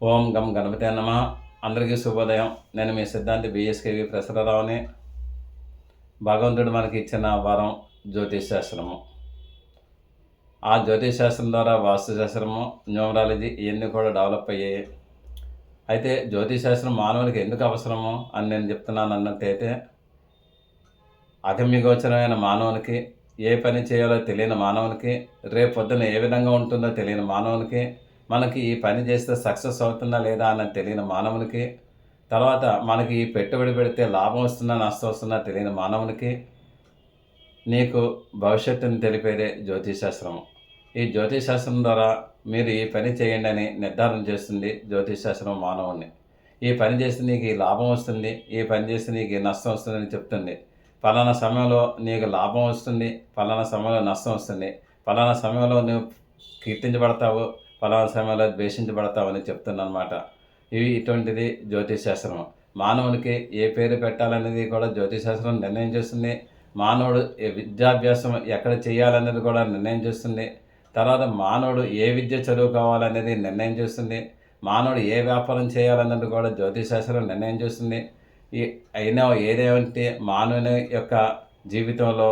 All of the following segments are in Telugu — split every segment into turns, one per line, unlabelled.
ఓం గం గణపతి అన్నమ అందరికీ శుభోదయం. నేను మీ సిద్ధాంతి బిఎస్కేవి ప్రసరరావుని భగవంతుడు మనకి ఇచ్చిన వరం జ్యోతిష్ శాస్త్రము. ఆ జ్యోతిష్ శాస్త్రం ద్వారా వాస్తు శాస్త్రము న్యూమరాలజీ ఇవన్నీ కూడా డెవలప్ అయ్యాయి. అయితే జ్యోతిష్ శాస్త్రం మానవునికి ఎందుకు అవసరము అని నేను చెప్తున్నాను అన్నట్టయితే అగమ్యగోచరమైన మానవునికి ఏ పని చేయాలో తెలియని మానవునికి రేపు పొద్దున ఏ విధంగా ఉంటుందో తెలియని మానవునికి మనకి ఈ పని చేస్తే సక్సెస్ అవుతుందా లేదా అన్నది తెలియని మానవునికి తర్వాత మనకి ఈ పెట్టుబడి పెడితే లాభం వస్తుందా నష్టం వస్తుందా తెలియని మానవునికి నీకు భవిష్యత్తుని తెలిపేదే జ్యోతిశాస్త్రం ఈ జ్యోతిశాస్త్రం ద్వారా మీరు ఈ పని చేయండి అని నిర్ధారణ చేస్తుంది జ్యోతిశాస్త్రం మానవుని ఈ పని చేస్తే నీకు ఈ లాభం వస్తుంది ఈ పని చేస్తే నీకు నష్టం వస్తుందని చెప్తుంది. ఫలానా సమయంలో నీకు లాభం వస్తుంది ఫలానా సమయంలో నష్టం వస్తుంది. ఫలానా సమయంలో నువ్వు కీర్తించబడతావు ఫలానా సమయంలో ద్వేషించబడతామని చెప్తుందన్నమాట. ఇవి ఇటువంటిది జ్యోతిషాస్త్రం మానవునికి ఏ పేరు పెట్టాలనేది కూడా జ్యోతిషశాస్త్రం నిర్ణయం చేస్తుంది. మానవుడు విద్యాభ్యాసం ఎక్కడ చేయాలనేది కూడా నిర్ణయం చేస్తుంది. తర్వాత మానవుడు ఏ విద్య చదువుకోవాలనేది నిర్ణయం చేస్తుంది. మానవుడు ఏ వ్యాపారం చేయాలన్నది కూడా జ్యోతిశాస్త్రం నిర్ణయం చేస్తుంది. ఈ అయినా ఏదేమంటే మానవుని యొక్క జీవితంలో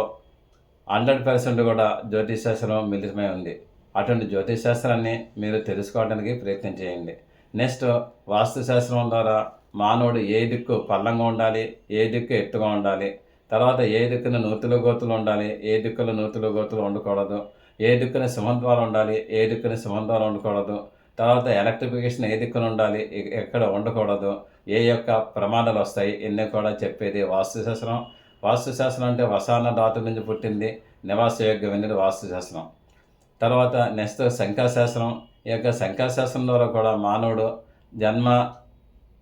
హండ్రెడ్ పర్సెంట్ కూడా జ్యోతిష్ మిలితమై ఉంది. అటువంటి జ్యోతిష్ శాస్త్రాన్ని మీరు తెలుసుకోవడానికి ప్రయత్నం చేయండి. నెక్స్ట్ వాస్తుశాస్త్రం ద్వారా మానవుడు ఏ దిక్కు పల్లంగా ఉండాలి ఏ దిక్కు ఎత్తుగా ఉండాలి తర్వాత ఏ దిక్కున నూతులు గోతులు ఉండాలి ఏ దిక్కున నూతులు గోతులు ఉండకూడదు ఏ దిక్కున సింహద్వారం ఉండాలి ఏ దిక్కున సింహద్వారం ఉండకూడదు తర్వాత ఎలక్ట్రిఫికేషన్ ఏ దిక్కున ఉండాలి ఎక్కడ ఉండకూడదు ఏ యొక్క ప్రమాదాలు వస్తాయి ఇన్ని కూడా చెప్పేది వాస్తుశాస్త్రం వాస్తుశాస్త్రం అంటే వసాన ధాతు నుంచి పుట్టింది నివాస యోగ్యమైనది వాస్తుశాస్త్రం తర్వాత నెక్స్ట్ సంఖ్యాశాస్త్రం ఈ యొక్క శంఖాశాస్త్రం ద్వారా కూడా మానవుడు జన్మ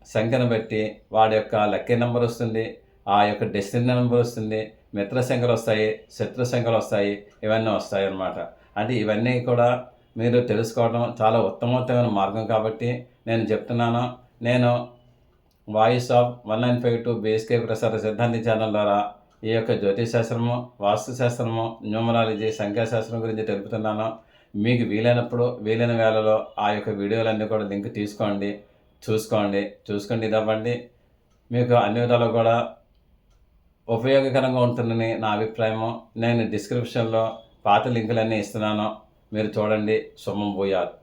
సంఖ్యను బట్టి వాడి యొక్క లక్కీ నెంబర్ వస్తుంది ఆ యొక్క డెస్టినీ నెంబర్ వస్తుంది మిత్ర సంఖ్యలు వస్తాయి శత్రు సంఖ్యలు వస్తాయి ఇవన్నీ వస్తాయి అన్నమాట. అంటే ఇవన్నీ కూడా మీరు తెలుసుకోవడం చాలా ఉత్తమోత్తమైన మార్గం కాబట్టి నేను చెప్తున్నాను. నేను voice of one nine five two బేస్కే ప్రసార సిద్ధాంతి ఛానల్ ద్వారా ఈ యొక్క జ్యోతిశాస్త్రము వాస్తుశాస్త్రము న్యూమరాలజీ సంఖ్యాశాస్త్రం గురించి తెలుపుతున్నాను. మీకు వీలైనప్పుడు వీలైన వేళలో ఆ యొక్క వీడియోలన్నీ కూడా లింక్ తీసుకోండి చూసుకోండి చూసుకోండి ఇదవ్వండి. మీకు అన్ని విధాలు కూడా ఉపయోగకరంగా ఉంటుందని నా అభిప్రాయము. నేను డిస్క్రిప్షన్లో పాత లింకులన్నీ ఇస్తున్నాను. మీరు చూడండి. సొమ్మం భూయాత్.